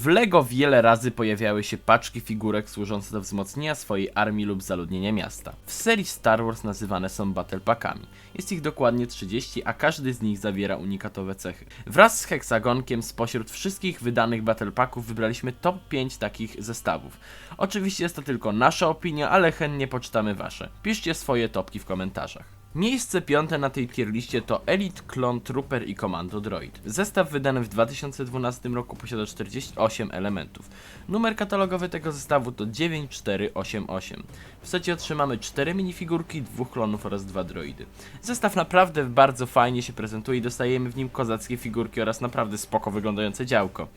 W LEGO wiele razy pojawiały się paczki figurek służące do wzmocnienia swojej armii lub zaludnienia miasta. W serii Star Wars nazywane są Battle Packami. Jest ich dokładnie 30, a każdy z nich zawiera unikatowe cechy. Wraz z heksagonkiem spośród wszystkich wydanych Battle Packów wybraliśmy top 5 takich zestawów. Oczywiście jest to tylko nasza opinia, ale chętnie poczytamy wasze. Piszcie swoje topki w komentarzach. Miejsce piąte na tej tier liście to Elite Clone Trooper i Commando Droid. Zestaw wydany w 2012 roku posiada 48 elementów. Numer katalogowy tego zestawu to 9488. W secie otrzymamy 4 minifigurki, dwóch klonów oraz dwa droidy. Zestaw naprawdę bardzo fajnie się prezentuje i dostajemy w nim kozackie figurki oraz naprawdę spoko wyglądające działko.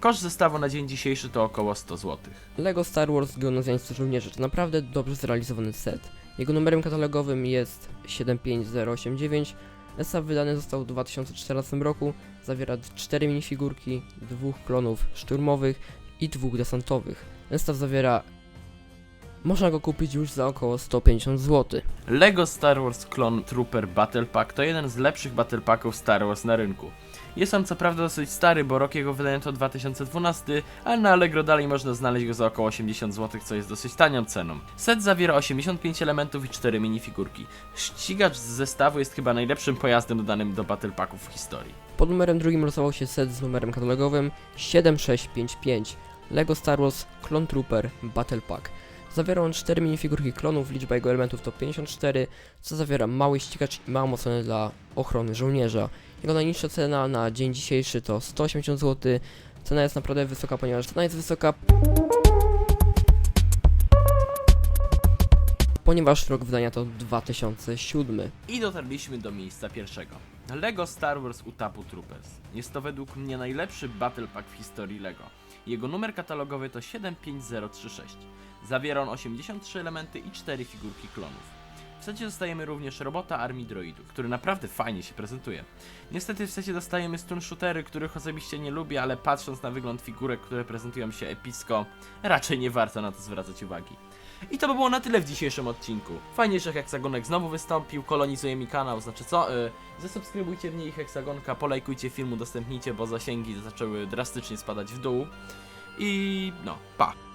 Koszt zestawu na dzień dzisiejszy to około 100 zł. LEGO Star Wars Geonozjańcy Żołnierze to naprawdę dobrze zrealizowany set. Jego numerem katalogowym jest 75089. Zestaw wydany został w 2014 roku. Zawiera 4 minifigurki, dwóch klonów szturmowych i dwóch desantowych. Zestaw zawiera... Można go kupić już za około 150 zł. LEGO Star Wars Clone Trooper Battle Pack to jeden z lepszych Battle Packów Star Wars na rynku. Jest on co prawda dosyć stary, bo rok jego wydania to 2012, ale na Allegro dalej można znaleźć go za około 80 zł, co jest dosyć tanią ceną. Set zawiera 85 elementów i 4 minifigurki. Ścigacz z zestawu jest chyba najlepszym pojazdem dodanym do Battle Packów w historii. Pod numerem drugim losował się set z numerem katalogowym 7655 LEGO Star Wars Clone Trooper Battle Pack. Zawiera on 4 minifigurki klonów, liczba jego elementów to 54, co zawiera mały ścigacz i małą ocenę dla ochrony żołnierza. Jego najniższa cena na dzień dzisiejszy to 180 zł. Cena jest naprawdę wysoka, ponieważ cena jest wysoka, ponieważ rok wydania to 2007. I dotarliśmy do miejsca pierwszego. LEGO Star Wars Utapu Troopers. Jest to według mnie najlepszy Battle Pack w historii LEGO. Jego numer katalogowy to 75036. Zawiera on 83 elementy i 4 figurki klonów. Secie dostajemy również robota armii droidów, który naprawdę fajnie się prezentuje. Niestety w secie dostajemy stun shootery, których osobiście nie lubię, ale patrząc na wygląd figurek, które prezentują się epicko, raczej nie warto na to zwracać uwagi. I to by było na tyle w dzisiejszym odcinku. Fajnie, że Heksagonek znowu wystąpił, kolonizuje mi kanał, znaczy co? Yy, zasubskrybujcie mnie i Heksagonka, polajkujcie film, udostępnijcie, bo zasięgi zaczęły drastycznie spadać w dół. I no, pa.